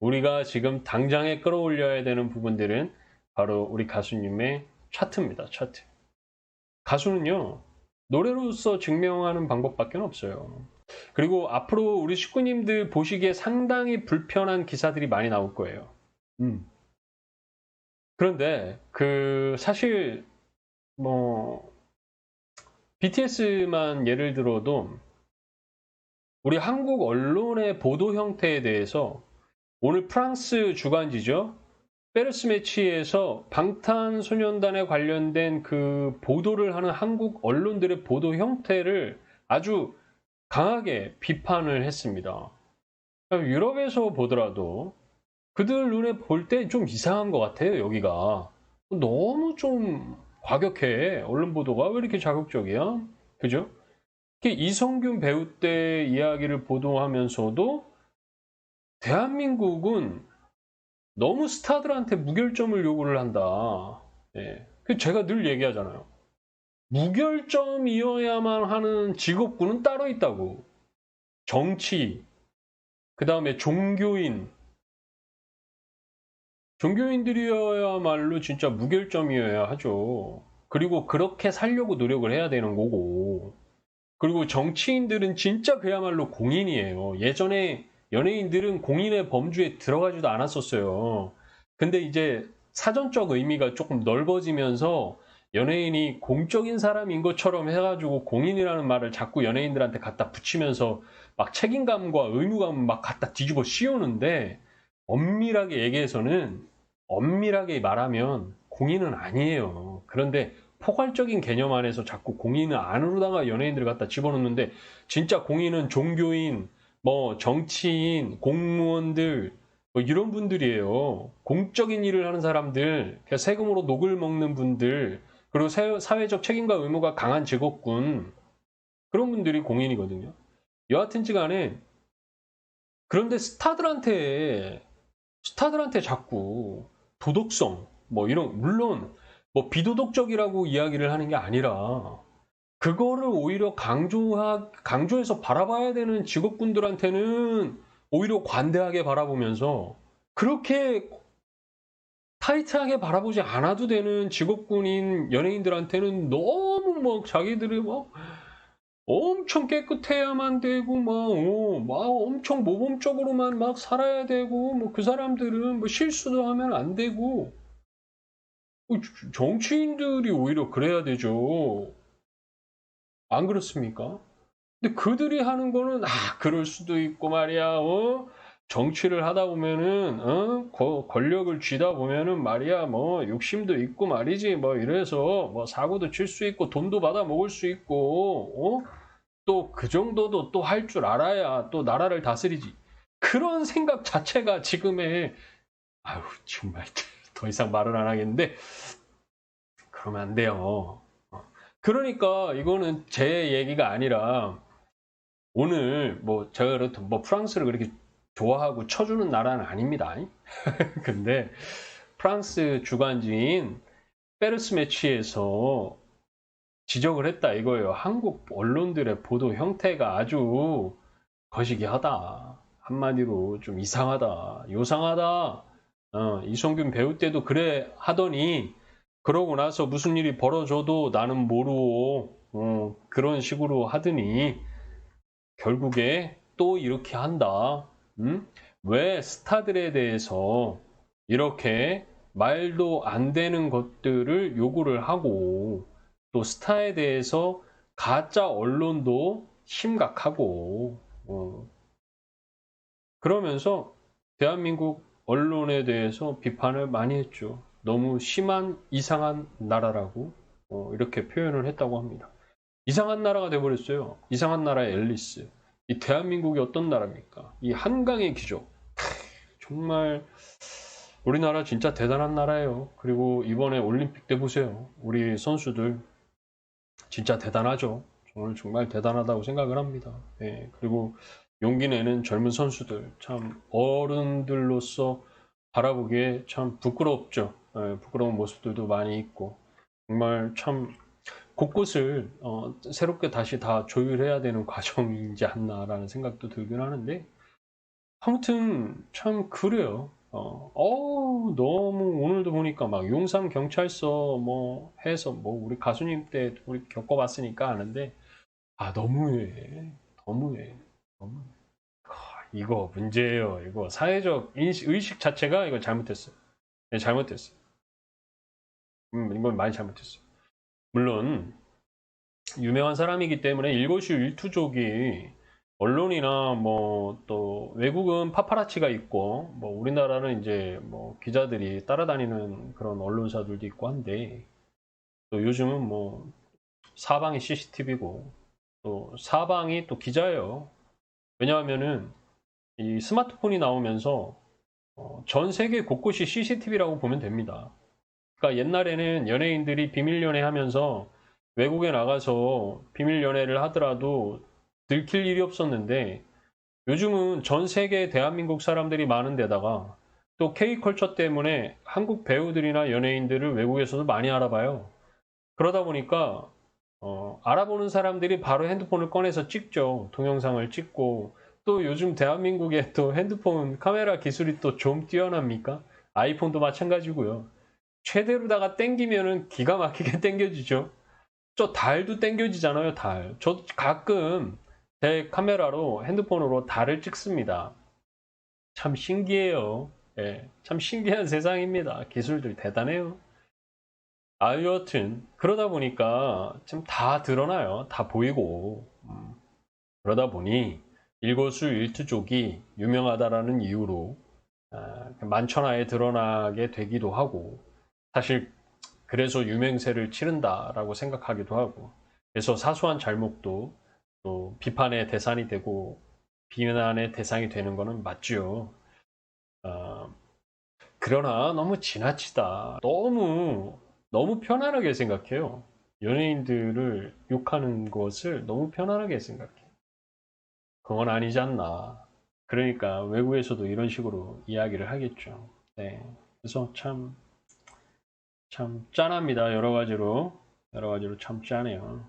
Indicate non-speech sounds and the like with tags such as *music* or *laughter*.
우리가 지금 당장에 끌어올려야 되는 부분들은 바로 우리 가수님의 차트입니다. 차트. 가수는요, 노래로서 증명하는 방법밖에 없어요. 그리고 앞으로 우리 식구님들 보시기에 상당히 불편한 기사들이 많이 나올 거예요. 음. 그런데 그 사실 뭐 BTS만 예를 들어도 우리 한국 언론의 보도 형태에 대해서 오늘 프랑스 주간지죠. 페르스 매치에서 방탄소년단에 관련된 그 보도를 하는 한국 언론들의 보도 형태를 아주 강하게 비판을 했습니다. 유럽에서 보더라도 그들 눈에 볼 때 좀 이상한 것 같아요, 여기가. 너무 좀 과격해. 언론 보도가 왜 이렇게 자극적이야? 그죠? 이성균 배우 때 이야기를 보도하면서도 대한민국은 너무 스타들한테 무결점을 요구를 한다. 예. 그 제가 늘 얘기하잖아요. 무결점이어야만 하는 직업군은 따로 있다고. 정치, 그 다음에 종교인. 종교인들이어야말로 진짜 무결점이어야 하죠. 그리고 그렇게 살려고 노력을 해야 되는 거고. 그리고 정치인들은 진짜 그야말로 공인이에요. 예전에 연예인들은 공인의 범주에 들어가지도 않았었어요. 근데 이제 사전적 의미가 조금 넓어지면서 연예인이 공적인 사람인 것처럼 해가지고 공인이라는 말을 자꾸 연예인들한테 갖다 붙이면서 막 책임감과 의무감 막 갖다 뒤집어 씌우는데 엄밀하게 얘기해서는 엄밀하게 말하면 공인은 아니에요. 그런데 포괄적인 개념 안에서 자꾸 공인을 안으로다가 연예인들을 갖다 집어넣는데 진짜 공인은 종교인, 뭐 정치인, 공무원들 뭐 이런 분들이에요. 공적인 일을 하는 사람들, 세금으로 녹을 먹는 분들, 그리고 사회적 책임과 의무가 강한 직업군 그런 분들이 공인이거든요. 여하튼지 간에 그런데 스타들한테 스타들한테 자꾸 도덕성 뭐 이런 물론 뭐 비도덕적이라고 이야기를 하는 게 아니라 그거를 오히려 강조하, 강조해서 바라봐야 되는 직업군들한테는 오히려 관대하게 바라보면서 그렇게 타이트하게 바라보지 않아도 되는 직업군인 연예인들한테는 너무 막 자기들이 막 엄청 깨끗해야만 되고 막, 어, 막 엄청 모범적으로만 막 살아야 되고 뭐 그 사람들은 뭐 실수도 하면 안 되고 어, 정치인들이 오히려 그래야 되죠. 안 그렇습니까? 근데 그들이 하는 거는 아 그럴 수도 있고 말이야 어 정치를 하다 보면은 어 거, 권력을 쥐다 보면은 말이야 뭐 욕심도 있고 말이지 뭐 이래서 뭐 사고도 칠 수 있고 돈도 받아 먹을 수 있고 어? 또 그 정도도 또 할 줄 알아야 또 나라를 다스리지 그런 생각 자체가 지금의 아유 정말 *laughs* 더 이상 말을 안 하겠는데 그러면 안 돼요 어. 그러니까 이거는 제 얘기가 아니라 오늘 뭐 제가 그렇든 뭐 프랑스를 그렇게 좋아하고 쳐주는 나라는 아닙니다. *laughs* 근데 프랑스 주간지인 페르스 매치에서 지적을 했다 이거예요. 한국 언론들의 보도 형태가 아주 거시기하다. 한마디로 좀 이상하다. 요상하다. 어, 이성균 배우 때도 그래 하더니 그러고 나서 무슨 일이 벌어져도 나는 모르고 어, 그런 식으로 하더니 결국에 또 이렇게 한다. 음? 왜 스타들에 대해서 이렇게 말도 안 되는 것들을 요구를 하고 또 스타에 대해서 가짜 언론도 심각하고 어. 그러면서 대한민국 언론에 대해서 비판을 많이 했죠. 너무 심한 이상한 나라라고 어, 이렇게 표현을 했다고 합니다. 이상한 나라가 돼버렸어요. 이상한 나라의 앨리스. 이 대한민국이 어떤 나라입니까? 이 한강의 기적. 정말 우리나라 진짜 대단한 나라예요. 그리고 이번에 올림픽 때 보세요. 우리 선수들 진짜 대단하죠. 정말 정말 대단하다고 생각을 합니다. 예, 그리고 용기 내는 젊은 선수들 참 어른들로서 바라보기에 참 부끄럽죠. 예, 부끄러운 모습들도 많이 있고 정말 참 곳곳을 어, 새롭게 다시 다 조율해야 되는 *laughs* 과정이지 않나라는 생각도 들긴 하는데 아무튼 참 그래요. 어, 어우, 너무 오늘도 보니까 막 용산 경찰서 뭐 해서 뭐 우리 가수님 때 우리 겪어봤으니까 아는데 아 너무해, 너무해, 너무해. 아, 이거 문제예요. 이거 사회적 인식, 의식 자체가 이거 잘못됐어요. 네, 잘못됐어요. 음, 이건 많이 잘못됐어요. 물론 유명한 사람이기 때문에 일거수 일투족이 언론이나 뭐 또 외국은 파파라치가 있고 뭐 우리나라는 이제 뭐 기자들이 따라다니는 그런 언론사들도 있고 한데 또 요즘은 뭐 사방이 CCTV고 또 사방이 또 기자예요. 왜냐하면은 이 스마트폰이 나오면서 어, 전 세계 곳곳이 CCTV라고 보면 됩니다. 그러니까 옛날에는 연예인들이 비밀 연애 하면서 외국에 나가서 비밀 연애를 하더라도 들킬 일이 없었는데 요즘은 전 세계 대한민국 사람들이 많은 데다가 또 K컬처 때문에 한국 배우들이나 연예인들을 외국에서도 많이 알아봐요. 그러다 보니까 어, 알아보는 사람들이 바로 핸드폰을 꺼내서 찍죠. 동영상을 찍고 또 요즘 대한민국에 또 핸드폰 카메라 기술이 또 좀 뛰어납니까? 아이폰도 마찬가지고요. 최대로다가 땡기면은 기가 막히게 *laughs* 땡겨지죠. 저 달도 땡겨지잖아요, 달. 저 가끔 제 카메라로 핸드폰으로 달을 찍습니다. 참 신기해요. 예, 참 신기한 세상입니다. 기술들 대단해요. 아, 여튼 그러다 보니까 지금 다 드러나요. 다 보이고 음, 그러다 보니 일거수 일투족이 유명하다라는 이유로 아, 만천하에 드러나게 되기도 하고 사실 그래서 유명세를 치른다라고 생각하기도 하고 그래서 사소한 잘못도 또 비판의 대상이 되고 비난의 대상이 되는 것은 맞죠. 어, 그러나 너무 지나치다. 너무 너무 편안하게 생각해요. 연예인들을 욕하는 것을 너무 편안하게 생각해. 그건 아니지 않나. 그러니까 외국에서도 이런 식으로 이야기를 하겠죠. 네. 그래서 참, 참 짠합니다. 여러 가지로. 여러 가지로 참 짠해요.